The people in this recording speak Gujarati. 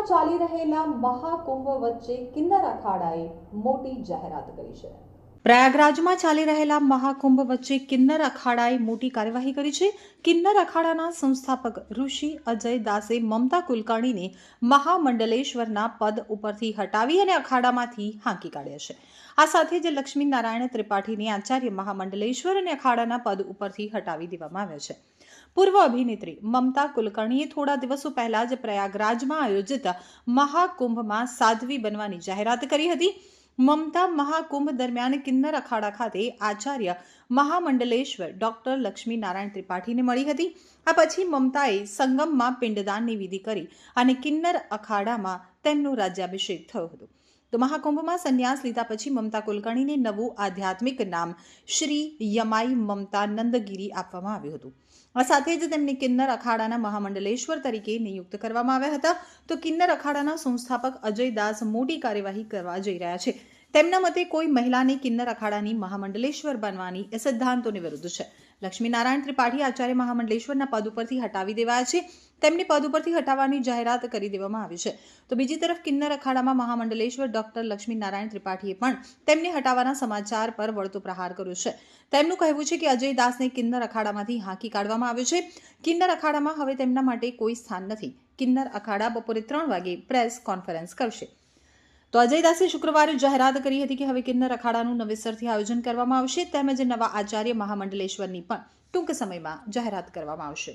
પ્રયાગરાજમાં ચાલી રહેલા મહાકુંભ વચ્ચે કિન્નર અખાડાએ મોટી જાહેરાત કરી છે. પ્રયાગરાજમાં ચાલી રહેલા મહાકુંભ વચ્ચે કિન્નર અખાડાએ મોટી કાર્યવાહી કરી છે. કિન્નર અખાડાના સંસ્થાપક ઋષિ અજય દાસે મમતા કુલકર્ણીને મહામંડલેશ્વરના પદ ઉપરથી હટાવી અને અખાડામાંથી હાંકી કાઢ્યા છે. આ સાથે જ લક્ષ્મી નારાયણ ત્રિપાઠીને આચાર્ય મહામંડલેશ્વર અને અખાડાના પદ ઉપરથી હટાવી દેવામાં આવ્યા છે. પૂર્વ અભિનેત્રી મમતા કુલકર્ણીએ થોડા દિવસો પહેલા જ પ્રયાગરાજમાં આયોજિત મહાકુંભમાં સાધ્વી બનવાની જાહેરાત કરી હતી. મમતા મહાકુંભ દરમિયાન કિન્નર અખાડા ખાતે આચાર્ય મહામંડલેશ્વર ડોક્ટર લક્ષ્મી નારાયણ ત્રિપાઠીને મળી હતી. આ પછી મમતાએ સંગમમાં પિંડદાનની વિધિ કરી અને કિન્નર અખાડામાં તેમનો રાજ્યાભિષેક થયો હતો. તો મહાકુંભમાં સંન્યાસ લીધા પછી મમતા કુલકર્ણીને નવું આધ્યાત્મિક નામ શ્રી યમાઈ મમતા નંદગીરી આપવામાં આવ્યું હતું. આ સાથે જ તેમને કિન્નર અખાડાના મહામંડલેશ્વર તરીકે નિયુક્ત કરવામાં આવ્યા હતા. તો કિન્નર અખાડાના સંસ્થાપક અજય દાસ મોટી કાર્યવાહી કરવા જઈ રહ્યા છે. તેમના મતે કોઈ મહિલાને કિન્નર અખાડાની મહામંડલેશ્વર બનવાની એ સિદ્ધાંતોની વિરુદ્ધ છે. લક્ષ્મીનારાયણ ત્રિપાઠી આચાર્ય મહામંડલેશ્વરના પદ ઉપરથી હટાવી દેવાયા છે. તેમને પદ ઉપરથી હટાવવાની જાહેરાત કરી દેવામાં આવી છે. તો બીજી તરફ કિન્નર અખાડામાં મહામંડલેશ્વર ડોક્ટર લક્ષ્મીનારાયણ ત્રિપાઠીએ પણ તેમને હટાવવાના સમાચાર પર વળતો પ્રહાર કર્યો છે. તેમનું કહેવું છે કે અજય દાસને કિન્નર અખાડામાંથી હાંકી કાઢવામાં આવ્યો છે. કિન્નર અખાડામાં હવે તેમના માટે કોઈ સ્થાન નથી. કિન્નર અખાડા બપોરે ત્રણ વાગે પ્રેસ કોન્ફરન્સ કરશે. તો અજય દાસે શુક્રવારે જાહેરાત કરી હતી કે હવે કિન્નર અખાડાનું નવેસરથી આયોજન કરવામાં આવશે, તેમજ નવા આચાર્ય મહામંડલેશ્વરની પણ ટૂંક સમયમાં જાહેરાત કરવામાં આવશે.